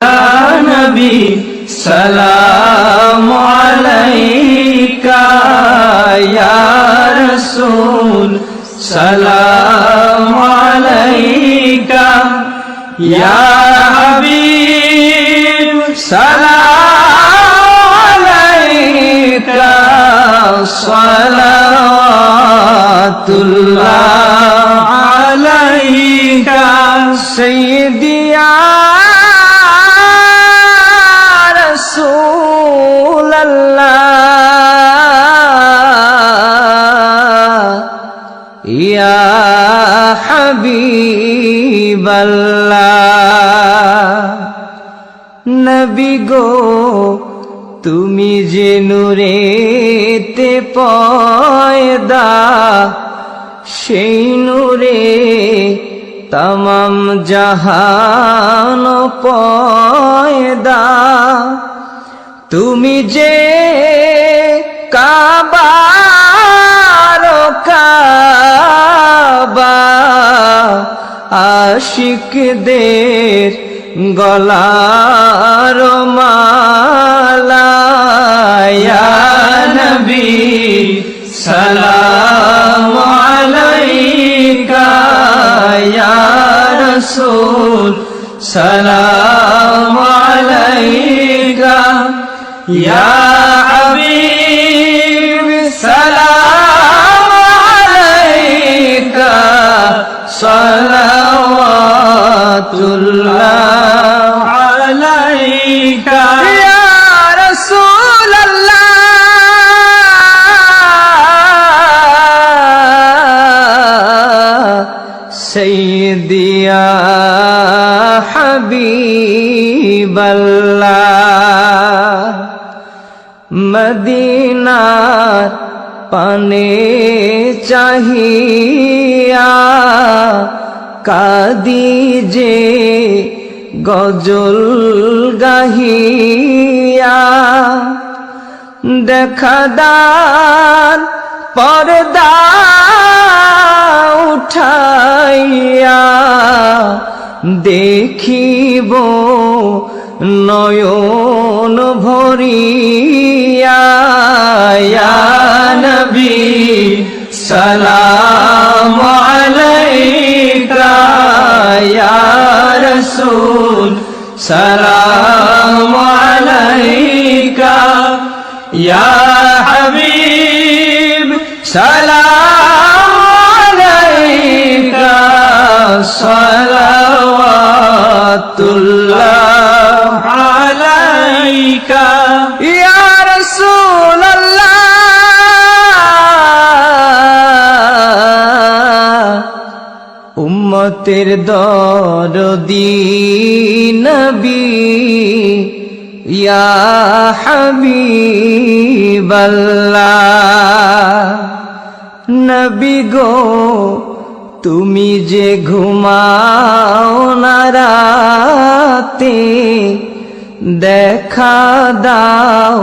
নবী সালাম আলাইকা ইয়া রাসূল সালাম আলাইকা ইয়া হাবিব সালাম আলাইকা সালাতুল্লাহ নবী গো, তুমি যে নূরেতে পয়দা, সেই নূরে তমাম জাহান পয়দা। তুমি যে কাবার কাবা আশিকদের গলার মালা ইয়া নবী সালাম আলাইকা ইয়া রাসূল সালাম আলাইকা ইয়া হাবিবাল্লাহ মদিনার পানে চাহিয়া কাদি যে গজল গাহিয়া দেখাদার পর্দা উঠাইয়া দেখিব নয়ন ভরিয়া নবী সালাম আলাইকা ইয়া রাসূল সালাম আলাইকা ইয়া হাবিব সালাম আলাইকা সালাওয়াতুল্লাহ আলাইকা। ইয়া রাসূলুল্লাহ। উম্মতের দরদি নবী। ইয়া হাবিবাল্লাহ। নবী গো। তুমি যে ঘুমাও না রাতে দেখা দাও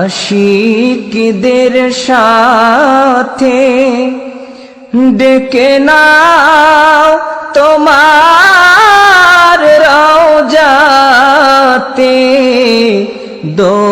আশিকদের সাথে। ডেকে নাও তোমার রওজাতে দরুদ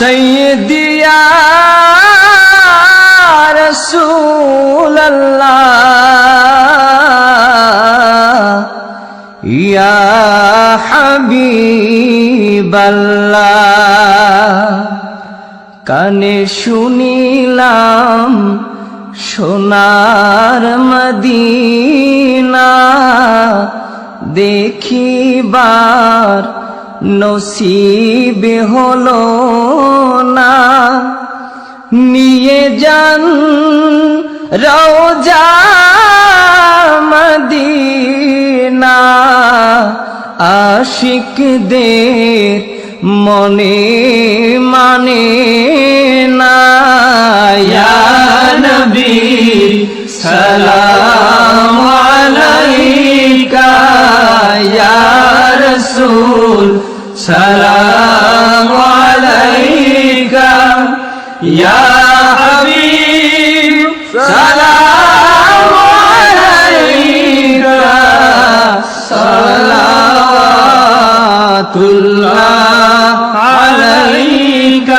সাইয়্যিদিয়া রাসূলুল্লাহ ইয়া কানে শুনিলাম সোনার মদিনা দেখিবার নসিব হলো না। নিয়ে যান রওজা আশিক দে মনে মানে না। সালাম। السلام عليك يا حبيب سلام عليك صلاة الله عليك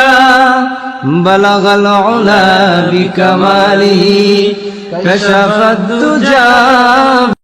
بلغ العلا بكماله كشف الدجى